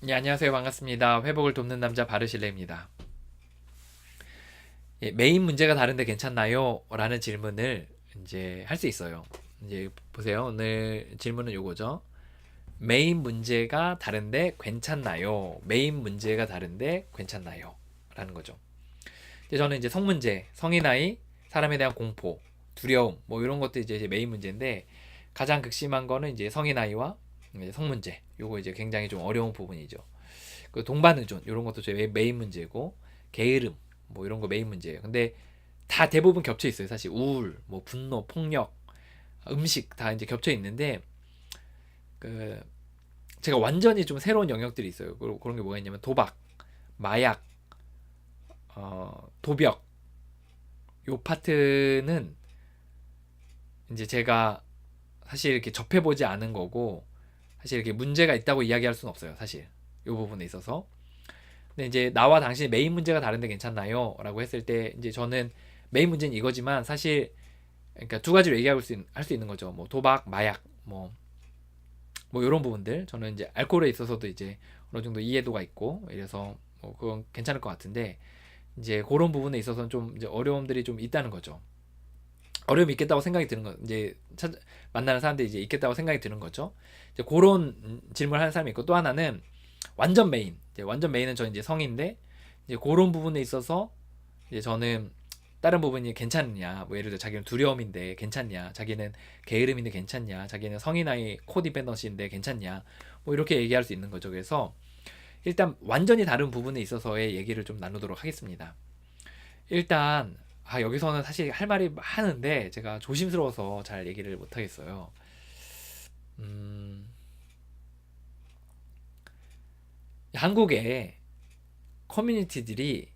네, 안녕하세요. 반갑습니다. 회복을 돕는 남자 바르실레입니다. 예, 메인 문제가 다른데 괜찮나요? 라는 질문을 이제 할 수 있어요. 이제 보세요. 오늘 질문은 요거죠. 메인 문제가 다른데 괜찮나요? 메인 문제가 다른데 괜찮나요? 라는 거죠. 이제 저는 이제 성 문제, 성인 나이, 사람에 대한 공포, 두려움, 뭐 이런 것도 이제 메인 문제인데 가장 극심한 거는 이제 성인 이제 성문제. 요거 이제 굉장히 좀 어려운 부분이죠. 그 동반 의존 이런 것도 제 메- 메인 문제고 게으름 뭐 이런 거 메인 문제예요. 근데 다 대부분 겹쳐 있어요. 사실 우울, 뭐 분노, 폭력, 음식 다 이제 겹쳐 있는데 그 제가 완전히 좀 새로운 영역들이 있어요. 그런 그런 게 뭐가 있냐면 도박, 마약, 어, 도벽 요 파트는 이제 제가 사실 이렇게 접해보지 않은 거고 사실 이렇게 문제가 있다고 이야기할 수는 없어요. 사실 이 부분에 있어서. 근데 이제 나와 당신이 메인 문제가 다른데 괜찮나요? 라고 했을 때 이제 저는 메인 문제는 이거지만 사실 그러니까 두 가지로 얘기할 수, 있- 할수 있는 거죠. 뭐 도박, 마약, 뭐, 뭐 이런 부분들. 저는 이제 알코올에 있어서도 이제 어느 정도 이해도가 있고 이래서 뭐 그건 괜찮을 것 같은데 이제 그런 부분에 있어서는 좀 이제 어려움들이 좀 있다는 거죠. 어려움이 있겠다고 생각이 드는 거 이제 찾, 만나는 사람들이 이제 있겠다고 생각이 드는 거죠. 이제 그런 음, 질문을 하는 사람이 있고 또 하나는 완전 메인. 이제 완전 메인은 저 이제 성인데 이제 그런 부분에 있어서 이제 저는 다른 부분이 괜찮냐. 뭐 예를 들어 자기는 두려움인데 괜찮냐. 자기는 게으름인데 괜찮냐. 자기는 성인 아이 코디펜던시인데 괜찮냐. 뭐 이렇게 얘기할 수 있는 거죠. 그래서 일단 완전히 다른 부분에 있어서의 얘기를 좀 나누도록 하겠습니다. 일단 아 여기서는 사실 할 말이 많은데 제가 조심스러워서 잘 얘기를 못 하겠어요. 음, 한국의 커뮤니티들이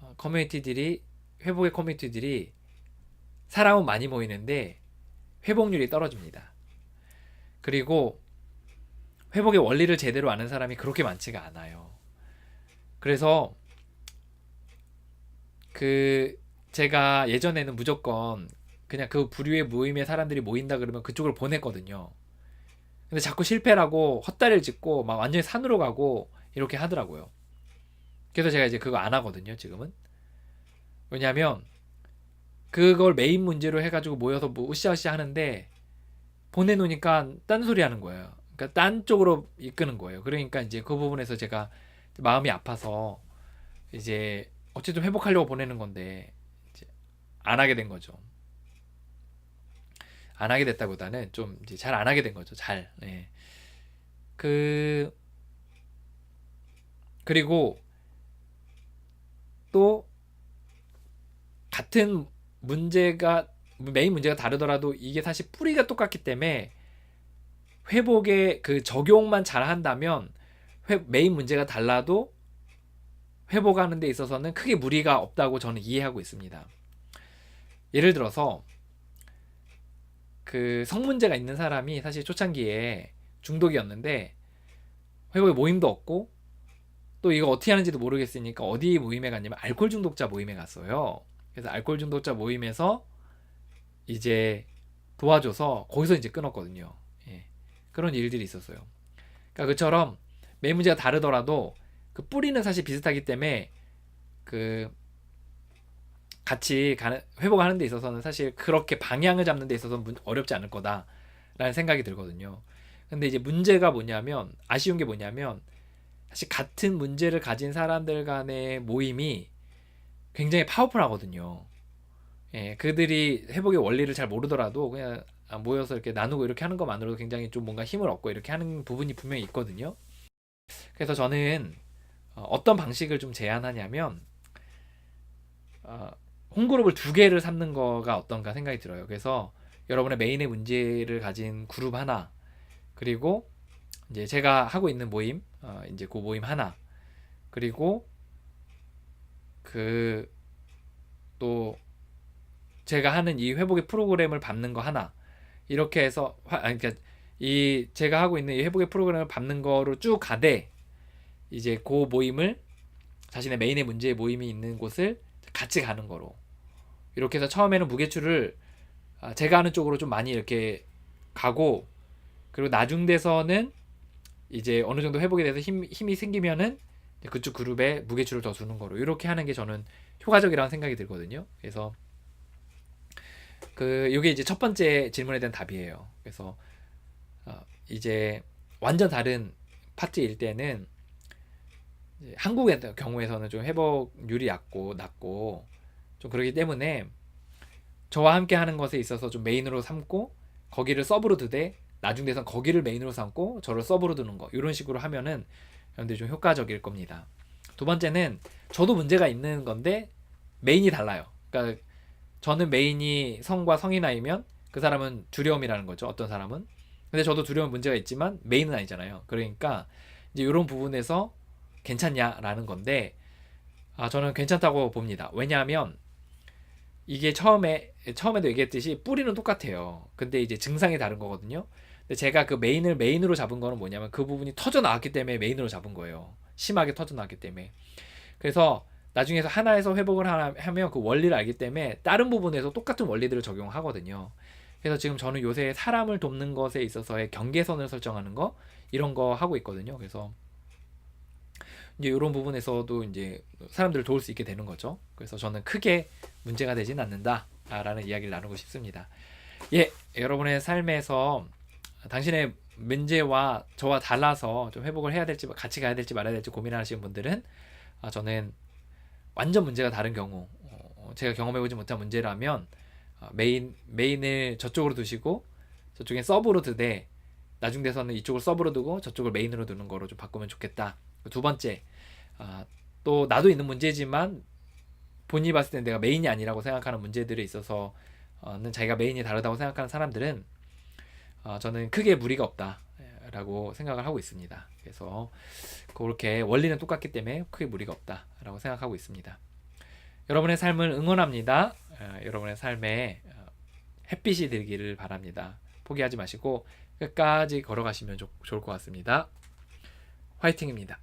어, 커뮤니티들이 회복의 커뮤니티들이 사람은 많이 모이는데 회복률이 떨어집니다. 그리고 회복의 원리를 제대로 아는 사람이 그렇게 많지가 않아요. 그래서 그 제가 예전에는 무조건 그냥 그 부류의 모임에 사람들이 모인다 그러면 그쪽으로 보냈거든요. 근데 자꾸 실패라고 헛다리를 짚고 막 완전히 산으로 가고 이렇게 하더라고요. 그래서 제가 이제 그거 안 하거든요, 지금은. 왜냐하면 그걸 메인 문제로 해가지고 모여서 뭐 으쌰으쌰 하는데 보내놓으니까 딴 소리 하는 거예요. 그러니까 딴 쪽으로 이끄는 거예요. 그러니까 이제 그 부분에서 제가 마음이 아파서 이제 어쨌든 회복하려고 보내는 건데 이제 안 하게 된 거죠. 안 하게 됐다보다는 좀 이제 잘 안 하게 된 거죠. 잘. 예. 그 그리고 또 같은 문제가 메인 문제가 다르더라도 이게 사실 뿌리가 똑같기 때문에 회복의 그 적용만 잘 한다면 회- 메인 문제가 달라도 회복하는 데 있어서는 크게 무리가 없다고 저는 이해하고 있습니다. 예를 들어서 그 성문제가 있는 사람이 사실 초창기에 중독이었는데 회복에 모임도 없고 또 이거 어떻게 하는지도 모르겠으니까 어디 모임에 갔냐면 알코올 중독자 모임에 갔어요. 그래서 알코올 중독자 모임에서 이제 도와줘서 거기서 이제 끊었거든요. 예. 그런 일들이 있었어요. 그러니까 그처럼 매 문제가 다르더라도 그 뿌리는 사실 비슷하기 때문에 그 같이 가는 회복하는 데 있어서는 사실 그렇게 방향을 잡는 데 있어서 는 어렵지 않을 거다라는 생각이 들거든요. 근데 이제 문제가 뭐냐면 아쉬운 게 뭐냐면 사실 같은 문제를 가진 사람들 간의 모임이 굉장히 파워풀하거든요. 예, 그들이 회복의 원리를 잘 모르더라도 그냥 아, 모여서 이렇게 나누고 이렇게 하는 것만으로도 굉장히 좀 뭔가 힘을 얻고 이렇게 하는 부분이 분명히 있거든요. 그래서 저는 어, 어떤 방식을 좀 제안하냐면 어, 홈그룹을 두 개를 삼는 거가 어떤가 생각이 들어요. 그래서 여러분의 메인의 문제를 가진 그룹 하나 그리고 이제 제가 하고 있는 모임 어, 이제 그 모임 하나 그리고 그 또 제가 하는 이 회복의 프로그램을 밟는 거 하나 이렇게 해서 화, 아니 그러니까 이 제가 하고 있는 이 회복의 프로그램을 밟는 거로 쭉 가되 이제 그 모임을 자신의 메인의 문제의 모임이 있는 곳을 같이 가는 거로 이렇게 해서 처음에는 무게추를 아, 제가 하는 쪽으로 좀 많이 이렇게 가고 그리고 나중 돼서는 이제 어느 정도 회복이 돼서 힘, 힘이 생기면은 그쪽 그룹에 무게추를 더 주는 거로 이렇게 하는 게 저는 효과적이라는 생각이 들거든요. 그래서 그 이게 이제 첫 번째 질문에 대한 답이에요. 그래서 어, 이제 완전 다른 파트일 때는 한국의 경우에서는 좀 회복률이 낮고 낮고 좀 그렇기 때문에 저와 함께 하는 것에 있어서 좀 메인으로 삼고 거기를 서브로 두되 나중 돼선 거기를 메인으로 삼고 저를 서브로 두는 거 이런 식으로 하면은 여러분들이 좀 효과적일 겁니다. 두 번째는 저도 문제가 있는 건데 메인이 달라요. 그러니까 저는 메인이 성과 성이 나이면 그 사람은 두려움이라는 거죠. 어떤 사람은. 근데 저도 두려움 문제가 있지만 메인은 아니잖아요. 그러니까 이제 이런 부분에서 괜찮냐라는 건데 아 저는 괜찮다고 봅니다. 왜냐하면 이게 처음에 처음에도 얘기했듯이 뿌리는 똑같아요. 근데 이제 증상이 다른 거거든요. 근데 제가 그 메인을 메인으로 잡은 거는 뭐냐면 그 부분이 터져 나왔기 때문에 메인으로 잡은 거예요. 심하게 터져 나왔기 때문에. 그래서 나중에서 하나에서 회복을 하면 그 원리를 알기 때문에 다른 부분에서 똑같은 원리들을 적용하거든요. 그래서 지금 저는 요새 사람을 돕는 것에 있어서의 경계선을 설정하는 거 이런 거 하고 있거든요. 그래서 이제 이런 부분에서도 이제 사람들을 도울 수 있게 되는 거죠. 그래서 저는 크게 문제가 되진 않는다라는 이야기를 나누고 싶습니다. 예, 여러분의 삶에서 당신의 문제와 저와 달라서 좀 회복을 해야 될지 같이 가야 될지 말아야 될지 고민하시는 분들은 아, 저는 완전 문제가 다른 경우 어, 제가 경험해보지 못한 문제라면 어, 메인 메인을 저쪽으로 두시고 저쪽에 서브로 두되 나중 돼서는 이쪽을 서브로 두고 저쪽을 메인으로 두는 거로 좀 바꾸면 좋겠다. 두 번째 아, 또 나도 있는 문제지만 본인이 봤을 때 내가 메인이 아니라고 생각하는 문제들에 있어서는 자기가 메인이 다르다고 생각하는 사람들은 어, 저는 크게 무리가 없다라고 생각을 하고 있습니다. 그래서 그렇게 원리는 똑같기 때문에 크게 무리가 없다라고 생각하고 있습니다. 여러분의 삶을 응원합니다. 어, 여러분의 삶에 어, 햇빛이 들기를 바랍니다. 포기하지 마시고 끝까지 걸어가시면 좋, 좋을 것 같습니다. 화이팅입니다.